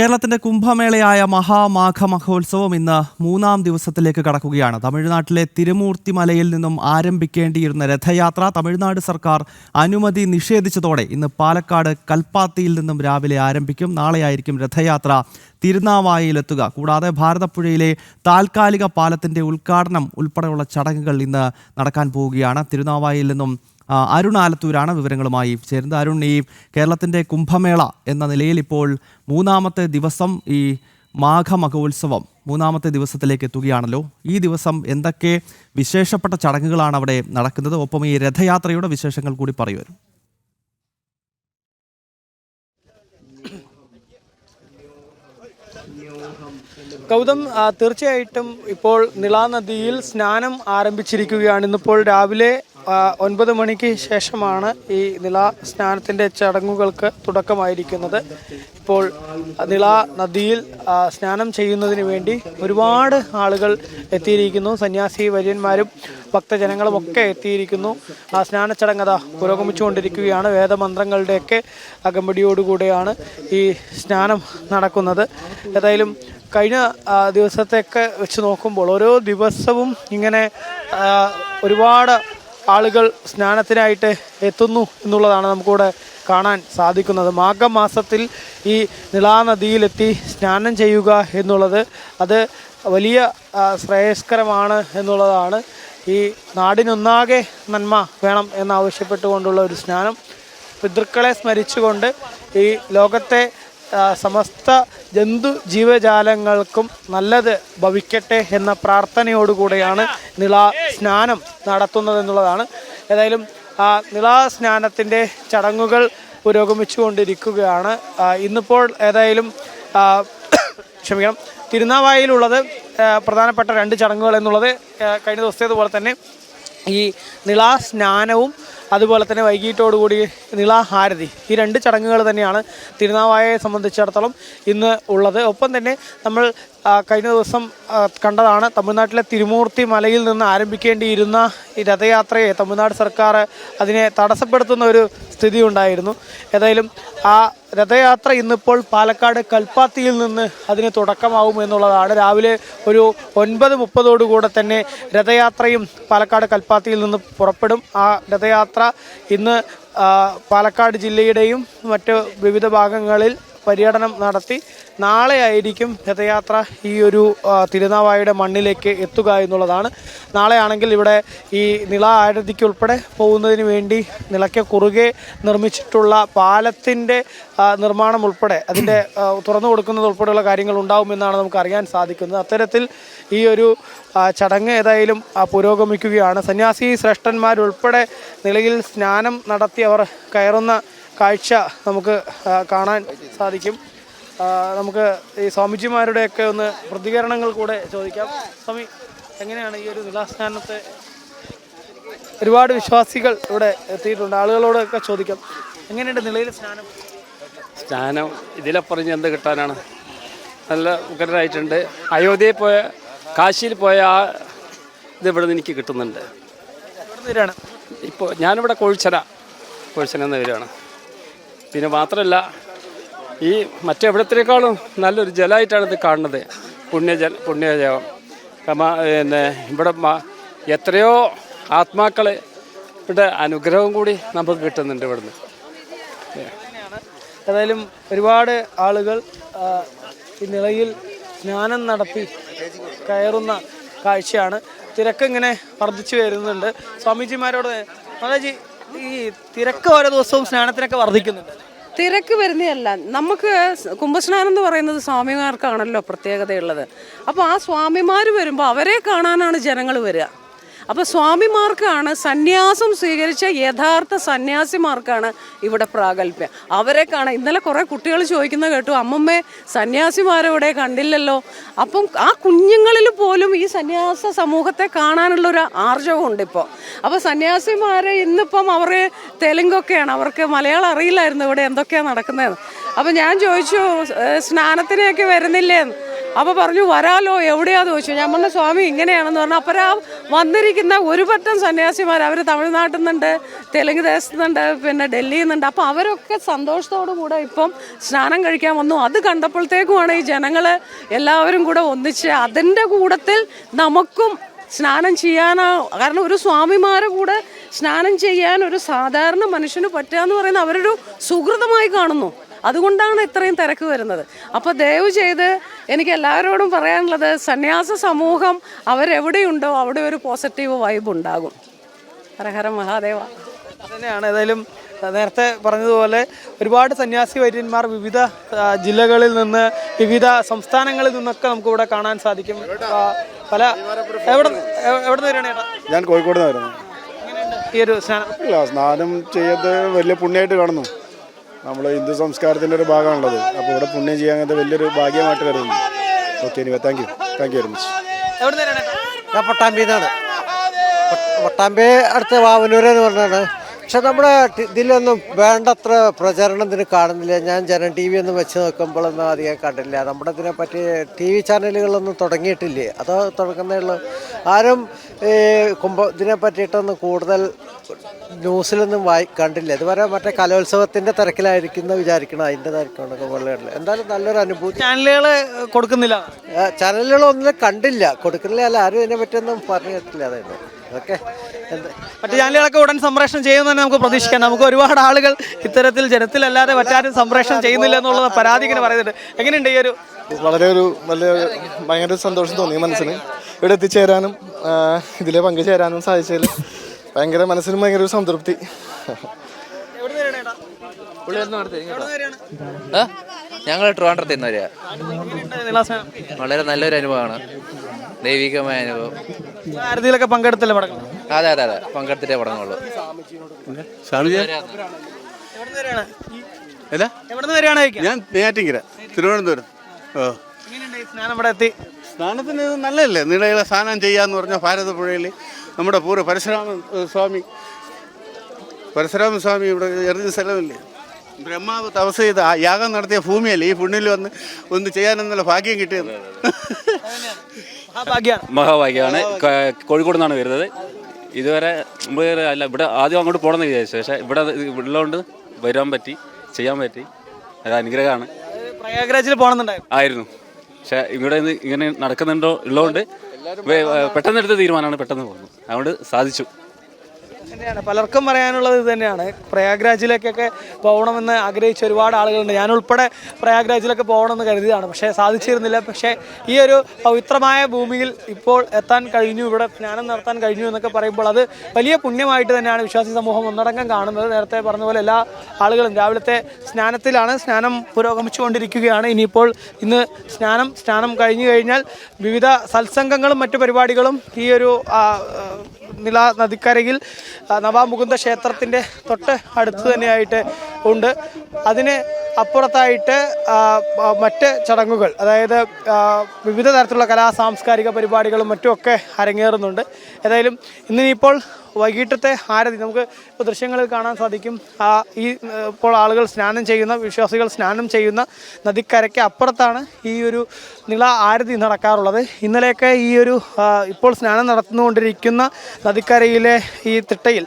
കേരളത്തിന്റെ കുംഭമേളയായ മഹാമാഘ മഹോത്സവം ഇന്ന് മൂന്നാം ദിവസത്തിലേക്ക് കടക്കുകയാണ്. തമിഴ്നാട്ടിലെ തിരുമൂർത്തി മലയിൽ നിന്നും ആരംഭിക്കേണ്ടിയിരുന്ന രഥയാത്ര തമിഴ്നാട് സർക്കാർ അനുമതി നിഷേധിച്ചതോടെ ഇന്ന് പാലക്കാട് കൽപ്പാത്തിയിൽ നിന്നും രാവിലെ ആരംഭിക്കും. നാളെയായിരിക്കും രഥയാത്ര തിരുനാവായയിലെത്തുക. കൂടാതെ ഭാരതപ്പുഴയിലെ താൽക്കാലിക പാലത്തിന്റെ ഉദ്ഘാടനം ഉൾപ്പെടെയുള്ള ചടങ്ങുകൾ ഇന്ന് നടക്കാൻ പോവുകയാണ്. തിരുനാവായയിൽ നിന്നും അരുൺ ആലത്തൂരാണ് വിവരങ്ങളുമായി ചേരുന്നത്. അരുൺ ഈ കേരളത്തിന്റെ കുംഭമേള എന്ന നിലയിൽ ഇപ്പോൾ മൂന്നാമത്തെ ദിവസം ഈ മാഘമകോത്സവം മൂന്നാമത്തെ ദിവസത്തിലേക്ക് എത്തുകയാണല്ലോ. ഈ ദിവസം എന്തൊക്കെ വിശേഷപ്പെട്ട ചടങ്ങുകളാണ് അവിടെ നടക്കുന്നത്? ഒപ്പം ഈ രഥയാത്രയുടെ വിശേഷങ്ങൾ കൂടി പറയുവരും. ഗൗതം തീർച്ചയായിട്ടും ഇപ്പോൾ നിളാനദിയിൽ സ്നാനം ആരംഭിച്ചിരിക്കുകയാണ്. ഇന്നിപ്പോൾ രാവിലെ ഒൻപത് മണിക്ക് ശേഷമാണ് ഈ നിള സ്നാനത്തിന്റെ ചടങ്ങുകൾക്ക് തുടക്കമായിരിക്കുന്നത്. ഇപ്പോൾ നിള നദിയിൽ സ്നാനം ചെയ്യുന്നതിന് വേണ്ടി ഒരുപാട് ആളുകൾ എത്തിയിരിക്കുന്നു. സന്യാസി വര്യന്മാരും ഭക്തജനങ്ങളും ഒക്കെ എത്തിയിരിക്കുന്നു. ആ സ്നാന ചടങ്ങത പുരോഗമിച്ചുകൊണ്ടിരിക്കുകയാണ്. വേദമന്ത്രങ്ങളുടെയൊക്കെ അകമ്പടിയോടുകൂടെയാണ് ഈ സ്നാനം നടക്കുന്നത്. ഏതായാലും കഴിഞ്ഞ ദിവസത്തെയൊക്കെ വെച്ച് നോക്കുമ്പോൾ ഓരോ ദിവസവും ഇങ്ങനെ ഒരുപാട് ആളുകൾ സ്നാനത്തിനായിട്ട് എത്തുന്നു എന്നുള്ളതാണ് നമുക്കിവിടെ കാണാൻ സാധിക്കുന്നത്. മാഘമാസത്തിൽ ഈ നിളാനദിയിലെത്തി സ്നാനം ചെയ്യുക എന്നുള്ളത് അത് വലിയ ശ്രേയസ്കരമാണ് എന്നുള്ളതാണ്. ഈ നാടിനൊന്നാകെ നന്മ വേണം എന്നാവശ്യപ്പെട്ടുകൊണ്ടുള്ള ഒരു സ്നാനം. പിതൃക്കളെ സ്മരിച്ചുകൊണ്ട് ഈ ലോകത്തെ സമസ്ത ജന്തു ജീവജാലങ്ങൾക്കും നല്ലത് ഭവിക്കട്ടെ എന്ന പ്രാർത്ഥനയോടുകൂടെയാണ് നിള സ്നാനം. നടത്തുന്നത് എന്നുള്ളതാണ് ഏതായാലും ആ നിളാ സ്നാനത്തിന്റെ ചടങ്ങുകൾ പുരോഗമിച്ചുകൊണ്ടിരിക്കുകയാണ്. ഇന്നിപ്പോൾ ഏതായാലും ക്ഷമിക്കണം തിരുനാവായിലുള്ളത് പ്രധാനപ്പെട്ട രണ്ട് ചടങ്ങുകൾ എന്നുള്ളത് കഴിഞ്ഞ ദിവസത്തേതുപോലെ തന്നെ ഈ നിളാ സ്നാനവും അതുപോലെ തന്നെ വൈകിട്ടോടുകൂടി നിളാഹാരതി ഈ രണ്ട് ചടങ്ങുകൾ തന്നെയാണ് തിരുനാവായയെ സംബന്ധിച്ചിടത്തോളം ഇന്ന് ഉള്ളത്. ഒപ്പം തന്നെ നമ്മൾ കഴിഞ്ഞ ദിവസം കണ്ടതാണ്. തമിഴ്നാട്ടിലെ തിരുമൂർത്തി മലയിൽ നിന്ന് ആരംഭിക്കേണ്ടിയിരുന്ന ഈ രഥയാത്രയെ തമിഴ്നാട് സർക്കാർ അതിനെ തടസ്സപ്പെടുത്തുന്ന ഒരു സ്ഥിതി ഉണ്ടായിരുന്നു. ഏതായാലും ആ രഥയാത്ര ഇന്നിപ്പോൾ പാലക്കാട് കൽപ്പാത്തിയിൽ നിന്ന് അതിന് തുടക്കമാവും എന്നുള്ളതാണ്. രാവിലെ ഒരു ഒൻപത് മുപ്പതോടുകൂടെ തന്നെ രഥയാത്രയും പാലക്കാട് കൽപ്പാത്തിയിൽ നിന്ന് പുറപ്പെടും. ആ രഥയാത്ര ഇന്ന് പാലക്കാട് ജില്ലയുടെയും മറ്റ് വിവിധ ഭാഗങ്ങളിൽ പര്യടനം നടത്തി. നാളെ ആയിരിക്കും രഥയാത്ര ഈ ഒരു തിരുനാവായുടെ മണ്ണിലേക്ക് എത്തുക എന്നുള്ളതാണ്. നാളെ ആണെങ്കിൽ ഇവിടെ ഈ നിള ആരതിക്ക് ഉൾപ്പെടെ പോകുന്നതിന് വേണ്ടി നിളയ്ക്ക് കുറുകെ നിർമ്മിച്ചിട്ടുള്ള പാലത്തിന്റെ നിർമ്മാണം ഉൾപ്പെടെ അതിന്റെ തുറന്നു കൊടുക്കുന്നത് ഉൾപ്പെടെയുള്ള കാര്യങ്ങൾ ഉണ്ടാവുമെന്നാണ് നമുക്ക് അറിയാൻ സാധിക്കുന്നത്. അത്തരത്തിൽ ഈ ഒരു ചടങ്ങ് ഏതായാലും പുരോഗമിക്കുകയാണ്. സന്യാസി ശ്രേഷ്ഠന്മാരുൾപ്പെടെ നിലയിൽ സ്നാനം നടത്തി അവർ കയറുന്ന കാഴ്ച നമുക്ക് കാണാൻ സാധിക്കും. നമുക്ക് ഈ സ്വാമിജിമാരുടെയൊക്കെ ഒന്ന് പ്രതികരണങ്ങൾ കൂടെ ചോദിക്കാം. സ്വാമി എങ്ങനെയാണ് ഈ ഒരു നിലാസ്നാനത്തെ ഒരുപാട് വിശ്വാസികൾ ഇവിടെ എത്തിയിട്ടുണ്ട്. ആളുകളോടൊക്കെ ചോദിക്കാം. എങ്ങനെയുണ്ട് നിലയിൽ സ്നാനം? സ്നാനം ഇതിലപ്പറഞ്ഞ് എന്ത് കിട്ടാനാണ്? നല്ല ഉഗ്രരായിട്ടുണ്ട് അയോധ്യയിൽ പോയ കാശിയിൽ പോയ ആ ഇത് ഇവിടെ നിന്ന് എനിക്ക് കിട്ടുന്നുണ്ട്. ഇപ്പോൾ ഞാനിവിടെ കൊഴിച്ചന കൊഴിച്ചന എന്ന വരികയാണ് പിന്നെ മാത്രമല്ല ഈ മറ്റെവിടത്തിനേക്കാളും നല്ലൊരു ജലമായിട്ടാണ് ഇത് കാണുന്നത്. പുണ്യജല. പുണ്യജലം പിന്നെ ഇവിടെ എത്രയോ ആത്മാക്കളെ ഇവിടെ അനുഗ്രഹം കൂടി നമുക്ക് കിട്ടുന്നുണ്ട് ഇവിടുന്ന്. ഏതായാലും ഒരുപാട് ആളുകൾ ഈ നിലയിൽ സ്നാനം നടത്തി കയറുന്ന കാഴ്ചയാണ്. തിരക്കിങ്ങനെ വർദ്ധിച്ചു വരുന്നുണ്ട്. സ്വാമിജിമാരോട് മാതാജി ഈ തിരക്ക് ഓരോ ദിവസവും സ്നാനത്തിനൊക്കെ വർദ്ധിക്കുന്നുണ്ട്. തിരക്ക് വരുന്നതല്ല. നമുക്ക് കുംഭസ്നാനം എന്ന് പറയുന്നത് സ്വാമിമാർക്കാണല്ലോ പ്രത്യേകതയുള്ളത്. അപ്പോൾ ആ സ്വാമിമാർ വരുമ്പോൾ അവരെ കാണാനാണ് ജനങ്ങൾ വരിക. അപ്പോൾ സ്വാമിമാർക്കാണ് സന്യാസം സ്വീകരിച്ച യഥാർത്ഥ സന്യാസിമാർക്കാണ് ഇവിടെ പ്രാഗൽഭ്യം. അവരെ കാണാൻ ഇന്നലെ കുറേ കുട്ടികൾ ചോദിക്കുന്ന കേട്ടു അമ്മമ്മേ സന്യാസിമാരവിടെ കണ്ടില്ലല്ലോ? അപ്പം ആ കുഞ്ഞുങ്ങളിൽ പോലും ഈ സന്യാസ സമൂഹത്തെ കാണാനുള്ളൊരു ആർജവമുണ്ട് ഇപ്പോൾ അപ്പോൾ സന്യാസിമാരെ ഇന്നിപ്പം അവർ തെലുങ്കൊക്കെയാണ്. അവർക്ക് മലയാളം അറിയില്ലായിരുന്നു ഇവിടെ എന്തൊക്കെയാണ് നടക്കുന്നത് അപ്പോൾ ഞാൻ ചോദിച്ചു "ഏ, സ്നാനത്തിനൊക്കെ വരുന്നില്ലേ അപ്പോൾ പറഞ്ഞു വരാലോ എവിടെയാന്ന് ചോദിച്ചു. ഞാൻ പറഞ്ഞു സ്വാമി ഇങ്ങനെയാണെന്ന് പറഞ്ഞു. അപ്പോൾ ആ വന്നിരിക്കുന്ന ഒരു പറ്റം സന്യാസിമാർ അവർ തമിഴ്നാട്ടിൽ നിന്നുണ്ട് തെലുങ്ക് ദേശത്തു നിന്നുണ്ട് പിന്നെ ഡൽഹിയിൽ നിന്നുണ്ട്. അപ്പോൾ അവരൊക്കെ സന്തോഷത്തോടു കൂടെ ഇപ്പം സ്നാനം കഴിക്കാൻ വന്നു. അത് കണ്ടപ്പോഴത്തേക്കുമാണ് ഈ ജനങ്ങൾ എല്ലാവരും കൂടെ ഒന്നിച്ച് അതിന്റെ കൂടത്തിൽ നമുക്കും സ്നാനം ചെയ്യാനോ കാരണം ഒരു സ്വാമിമാരെ കൂടെ സ്നാനം ചെയ്യാൻ ഒരു സാധാരണ മനുഷ്യന് പറ്റുക എന്ന് പറയുന്നത് അവരൊരു സുഹൃതമായി കാണുന്നു. അതുകൊണ്ടാണ് ഇത്രയും തിരക്ക് വരുന്നത്. അപ്പോൾ ദയവ് ചെയ്ത് എനിക്ക് എല്ലാവരോടും പറയാനുള്ളത് സന്യാസ സമൂഹം അവരെവിടെയുണ്ടോ അവിടെ ഒരു പോസിറ്റീവ് വൈബ് ഉണ്ടാകും. ഹരഹര മഹാദേവ. തന്നെയാണ് ഏതായാലും നേരത്തെ പറഞ്ഞതുപോലെ ഒരുപാട് സന്യാസി വൈദ്യന്മാർ വിവിധ ജില്ലകളിൽ നിന്ന് വിവിധ സംസ്ഥാനങ്ങളിൽ നിന്നൊക്കെ നമുക്ക് ഇവിടെ കാണാൻ സാധിക്കും. പല എവിടെ എവിടെ നിന്ന് ഞാൻ കോഴിക്കോട് നിന്ന് വരുന്നത്. ഈ ഒരു സ്നാനം? ഇല്ല സ്നാനം ചെയ്ത് വലിയ പുണ്യമായിട്ട് കാണുന്നു. നമ്മൾ ഹിന്ദു സംസ്കാരത്തിന്റെ ഒരു ഭാഗമാണുള്ളത്. അപ്പോൾ ഇവിടെ പുണ്യം ചെയ്യാൻ അങ്ങനത്തെ വലിയൊരു ഭാഗ്യമായിട്ട് കരുതുന്നു. ഓക്കെ ഇനി thank you thank you very much ഞാൻ പട്ടാമ്പിന്നാണ് പട്ടാമ്പി അടുത്ത വാവനൂർ എന്ന് പറഞ്ഞാണ്. പക്ഷെ നമ്മുടെ ഇതിലൊന്നും വേണ്ടത്ര പ്രചരണം ഇതിന് കാണുന്നില്ല. ഞാൻ ജനം ടി വി ഒന്നും വെച്ച് നോക്കുമ്പോഴൊന്നും അധികം കണ്ടില്ല. നമ്മുടെ ഇതിനെപ്പറ്റി ടി വി ചാനലുകളൊന്നും തുടങ്ങിയിട്ടില്ലേ? അതോ തുടങ്ങുന്നേ ഉള്ളൂ? ആരും ഈ കുംഭ ഇതിനെ പറ്റിയിട്ടൊന്നും കൂടുതൽ ന്യൂസിലൊന്നും വായി കണ്ടില്ല. ഇതുവരെ മറ്റേ കലോത്സവത്തിന്റെ തിരക്കിലായിരിക്കുന്ന വിചാരിക്കണം അതിന്റെതായിരിക്കണം വെള്ളമില്ല എന്തായാലും നല്ലൊരു അനുഭൂതി. ചാനലുകൾ കൊടുക്കുന്നില്ല. ചാനലുകളൊന്നും കണ്ടില്ല. കൊടുക്കുന്നില്ല അല്ല ആരും ഇതിനെ പറ്റിയൊന്നും പറഞ്ഞു കേട്ടില്ല അതായത്. ഓക്കെ. മറ്റു ചാനലുകളൊക്കെ ഉടൻ സംപ്രേഷണം ചെയ്യുമെന്ന് തന്നെ നമുക്ക് പ്രതീക്ഷിക്കാം. നമുക്ക് ഒരുപാട് ആളുകൾ ഇത്തരത്തിൽ ജനത്തിലല്ലാതെ മറ്റാരും സംപ്രേഷണം ചെയ്യുന്നില്ല എന്നുള്ളത് പരാതി ഇങ്ങനെ പറയുന്നുണ്ട്. എങ്ങനെയുണ്ട് ഈ ഒരു വളരെ ഒരു വലിയ ഭയങ്കര സന്തോഷം തോന്നി മനസ്സിന്. ഇവിടെ എത്തിച്ചേരാനും ആ, ഇതിലെ പങ്കുചേരാനും സാധിച്ചതിൽ ഭയങ്കര മനസ്സിന് ഭയങ്കര ഒരു സംതൃപ്തി? ഞങ്ങൾ ട്രിവാൻഡ്രത്തിൽ നിന്ന് വരിക. വളരെ നല്ലൊരു അനുഭവമാണ്. ദൈവികമായ അനുഭവം. ഭാരതിയിലൊക്കെ പങ്കെടുത്തല്ലേ മടങ്ങും അതെ അതെ അതെ. പങ്കെടുത്തിട്ടേ പടങ്ങുള്ളൂ. ഞാൻ നെയ്യാറ്റിങ്കര തിരുവനന്തപുരം. ഓ. സ്നാനം ഇവിടെ എത്തി? സ്നാനത്തിന് നല്ലതല്ലേ? നീളയിലെ സ്നാനം ചെയ്യാന്ന് പറഞ്ഞ ഭാരതപ്പുഴയിൽ നമ്മുടെ പൂർവ പരശുരാമ സ്വാമി. പരശുരാമ സ്വാമി ഇവിടെ എറിഞ്ഞ സ്ഥലമില്ലേ? ബ്രഹ്മാവ് തപസ് ചെയ്ത് ആ യാഗം നടത്തിയ ഭൂമിയല്ലേ? ഈ പുണ്ണിൽ വന്ന് ഒന്ന് ചെയ്യാനെന്നുള്ള ഭാഗ്യം കിട്ടിയത്. മഹാഭാഗ്യമാണ്. കോഴിക്കോട് നിന്നാണ് വരുന്നത്. ഇതുവരെ മുമ്പ് അല്ല ഇവിടെ ആദ്യം അങ്ങോട്ട് പോകണമെന്ന് വിചാരിച്ചു. പക്ഷേ ഇവിടെ ഉള്ളതുകൊണ്ട് വരാൻ പറ്റി ചെയ്യാൻ പറ്റി. അത് അനുഗ്രഹമാണ്. പ്രയാഗ്രാജിൽ പോകണമെന്നുണ്ടായിരുന്നു. ആയിരുന്നു. പക്ഷേ ഇവിടെ നിന്ന് ഇങ്ങനെ നടക്കുന്നുണ്ടോ ഉള്ളതുകൊണ്ട് പെട്ടെന്ന് എടുത്ത തീരുമാനമാണ് പെട്ടെന്ന് പോകുന്നത്. അതുകൊണ്ട് സാധിച്ചു. തന്നെയാണ്. പലർക്കും പറയാനുള്ളത് ഇത് തന്നെയാണ്. പ്രയാഗ്രാജിലേക്കൊക്കെ പോകണമെന്ന് ആഗ്രഹിച്ച ഒരുപാട് ആളുകളുണ്ട്. ഞാൻ ഉൾപ്പെടെ പ്രയാഗ്രാജിലൊക്കെ പോകണമെന്ന് കരുതിയതാണ്. പക്ഷേ സാധിച്ചിരുന്നില്ല. പക്ഷേ ഈ ഒരു പവിത്രമായ ഭൂമിയിൽ ഇപ്പോൾ എത്താൻ കഴിഞ്ഞു. ഇവിടെ സ്നാനം നടത്താൻ കഴിഞ്ഞു എന്നൊക്കെ പറയുമ്പോൾ അത് വലിയ പുണ്യമായിട്ട് തന്നെയാണ് വിശ്വാസി സമൂഹം ഒന്നടങ്കം കാണുന്നത്. നേരത്തെ പറഞ്ഞ പോലെ എല്ലാ ആളുകളും രാവിലത്തെ സ്നാനത്തിലാണ് സ്നാനം പുരോഗമിച്ചുകൊണ്ടിരിക്കുകയാണ്. ഇനിയിപ്പോൾ ഇന്ന് സ്നാനം സ്നാനം കഴിഞ്ഞു കഴിഞ്ഞാൽ വിവിധ സത്സംഗങ്ങളും മറ്റു പരിപാടികളും ഈ ഒരു നില നദിക്കരയിൽ നവാമുകുന്ദ ക്ഷേത്രത്തിന്റെ തൊട്ട് അടുത്ത് തന്നെയായിട്ട് ഉണ്ട്. അതിന് അപ്പുറത്തായിട്ട് മറ്റ് ചടങ്ങുകൾ അതായത് വിവിധ തരത്തിലുള്ള കലാ സാംസ്കാരിക പരിപാടികളും മറ്റുമൊക്കെ അരങ്ങേറുന്നുണ്ട്. ഏതായാലും ഇന്നിനിപ്പോൾ വൈകിട്ടത്തെ ആരതി നമുക്ക് ഇപ്പോൾ ദൃശ്യങ്ങളിൽ കാണാൻ സാധിക്കും. ആ ഈ ഇപ്പോൾ ആളുകൾ സ്നാനം ചെയ്യുന്ന വിശ്വാസികൾ സ്നാനം ചെയ്യുന്ന നദിക്കരയ്ക്ക് അപ്പുറത്താണ് ഈ ഒരു നിള ആരതി നടക്കാറുള്ളത്. ഇന്നലെയൊക്കെ ഈ ഒരു ഇപ്പോൾ സ്നാനം നടത്തുന്നുകൊണ്ടിരിക്കുന്ന നദിക്കരയിലെ ഈ തിട്ടയിൽ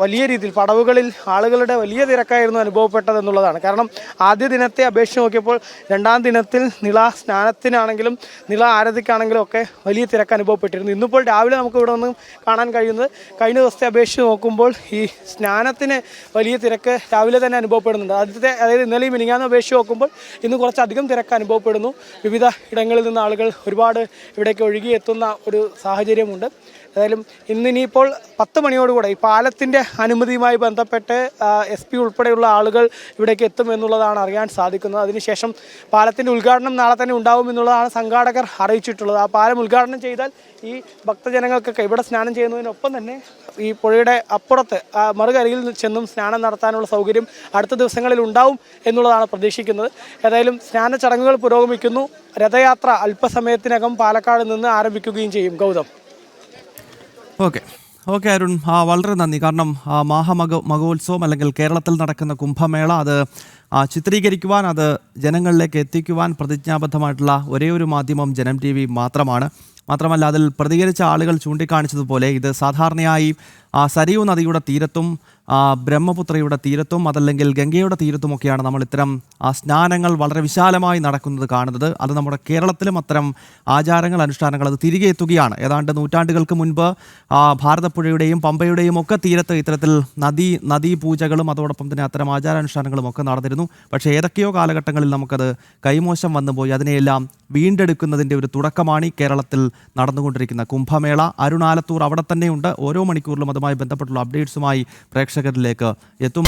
വലിയ രീതിയിൽ പടവുകളിൽ ആളുകളുടെ വലിയ തിരക്കായിരുന്നു അനുഭവപ്പെട്ടത് എന്നുള്ളതാണ്. കാരണം ആദ്യ ദിനത്തെ അപേക്ഷിച്ച് നോക്കിയപ്പോൾ രണ്ടാം ദിനത്തിൽ നിള സ്നാനത്തിനാണെങ്കിലും നിള ആരതിക്കാണെങ്കിലും ഒക്കെ വലിയ തിരക്ക് അനുഭവപ്പെട്ടിരുന്നു. ഇന്നിപ്പോൾ രാവിലെ നമുക്ക് ഇവിടെ നിന്ന് കാണാൻ കഴിയുന്നത് കഴിഞ്ഞ ദിവസത്തെ അപേക്ഷിച്ച് നോക്കുമ്പോൾ ഈ സ്നാനത്തിന് വലിയ തിരക്ക് രാവിലെ തന്നെ അനുഭവപ്പെടുന്നുണ്ട്. ആദ്യത്തെ അതായത് ഇന്നലെയും മിനിങ്ങാന്ന് അപേക്ഷിച്ച് നോക്കുമ്പോൾ ഇന്ന് കുറച്ചധികം തിരക്ക് അനുഭവപ്പെടുന്നു. വിവിധ ഇടങ്ങളിൽ നിന്ന് ആളുകൾ ഒരുപാട് ഇവിടേക്ക് ഒഴുകിയെത്തുന്ന ഒരു സാഹചര്യമുണ്ട്. ഏതായാലും ഇന്നിനിയിപ്പോൾ പത്ത് മണിയോടുകൂടെ ഈ പാലത്തിന്റെ അനുമതിയുമായി ബന്ധപ്പെട്ട് എസ് പി ഉൾപ്പെടെയുള്ള ആളുകൾ ഇവിടേക്ക് എത്തും എന്നുള്ളതാണ് അറിയാൻ സാധിക്കുന്നത്. അതിനുശേഷം പാലത്തിന്റെ ഉദ്ഘാടനം നാളെ തന്നെ ഉണ്ടാവും എന്നുള്ളതാണ് സംഘാടകർ അറിയിച്ചിട്ടുള്ളത്. ആ പാലം ഉദ്ഘാടനം ചെയ്താൽ ഈ ഭക്തജനങ്ങൾക്കൊക്കെ ഇവിടെ സ്നാനം ചെയ്യുന്നതിനൊപ്പം തന്നെ ഈ പുഴയുടെ അപ്പുറത്ത് മറുകരയിൽ ചെന്നും സ്നാനം നടത്താനുള്ള സൗകര്യം അടുത്ത ദിവസങ്ങളിൽ ഉണ്ടാവും എന്നുള്ളതാണ് പ്രതീക്ഷിക്കുന്നത്. ഏതായാലും സ്നാന ചടങ്ങുകൾ പുരോഗമിക്കുന്നു. രഥയാത്ര അല്പസമയത്തിനകം പാലക്കാട് നിന്ന് ആരംഭിക്കുകയും ചെയ്യും. ഗൗതം. ഓക്കെ. ഓക്കെ അരുൺ. ആ, വളരെ നന്ദി. കാരണം ആ, മഹാമക മഹോത്സവം അല്ലെങ്കിൽ കേരളത്തിൽ നടക്കുന്ന കുംഭമേള അത് ആ, ചിത്രീകരിക്കുവാൻ അത് ജനങ്ങളിലേക്ക് എത്തിക്കുവാൻ പ്രതിജ്ഞാബദ്ധമായിട്ടുള്ള ഒരേ ഒരു മാധ്യമം ജനം ടി വി മാത്രമാണ്. മാത്രമല്ല അതിൽ പ്രതികരിച്ച ആളുകൾ ചൂണ്ടിക്കാണിച്ചതുപോലെ ഇത് സാധാരണയായി സരയൂ നദിയുടെ തീരത്തും ബ്രഹ്മപുത്രയുടെ തീരത്തും അതല്ലെങ്കിൽ ഗംഗയുടെ തീരത്തുമൊക്കെയാണ് നമ്മൾ ഇത്തരം ആ, സ്നാനങ്ങൾ വളരെ വിശാലമായി നടക്കുന്നത് കാണുന്നത്. അത് നമ്മുടെ കേരളത്തിലും അത്തരം ആചാരങ്ങൾ അനുഷ്ഠാനങ്ങൾ അത് തിരികെ എത്തുകയാണ്. ഏതാണ്ട് നൂറ്റാണ്ടുകൾക്ക് മുൻപ് ഭാരതപ്പുഴയുടെയും പമ്പയുടെയും ഒക്കെ തീരത്ത് ഇത്തരത്തിൽ നദി നദീ പൂജകളും അതോടൊപ്പം തന്നെ അത്തരം ആചാരാനുഷ്ഠാനങ്ങളും ഒക്കെ നടന്നിരുന്നു. പക്ഷേ ഏതൊക്കെയോ കാലഘട്ടങ്ങളിൽ നമുക്കത് കൈമോശം വന്നുപോയി. അതിനെയെല്ലാം വീണ്ടെടുക്കുന്നതിന്റെ ഒരു തുടക്കമാണ് ഈ കേരളത്തിൽ നടന്നുകൊണ്ടിരിക്കുന്ന കുംഭമേള. അരുണാലത്തൂർ അവിടെ തന്നെയുണ്ട്. ഓരോ മണിക്കൂറിലും അതുമായി ബന്ധപ്പെട്ടുള്ള അപ്ഡേറ്റ്സുമായി പ്രേക്ഷകരിലേക്ക് എത്തും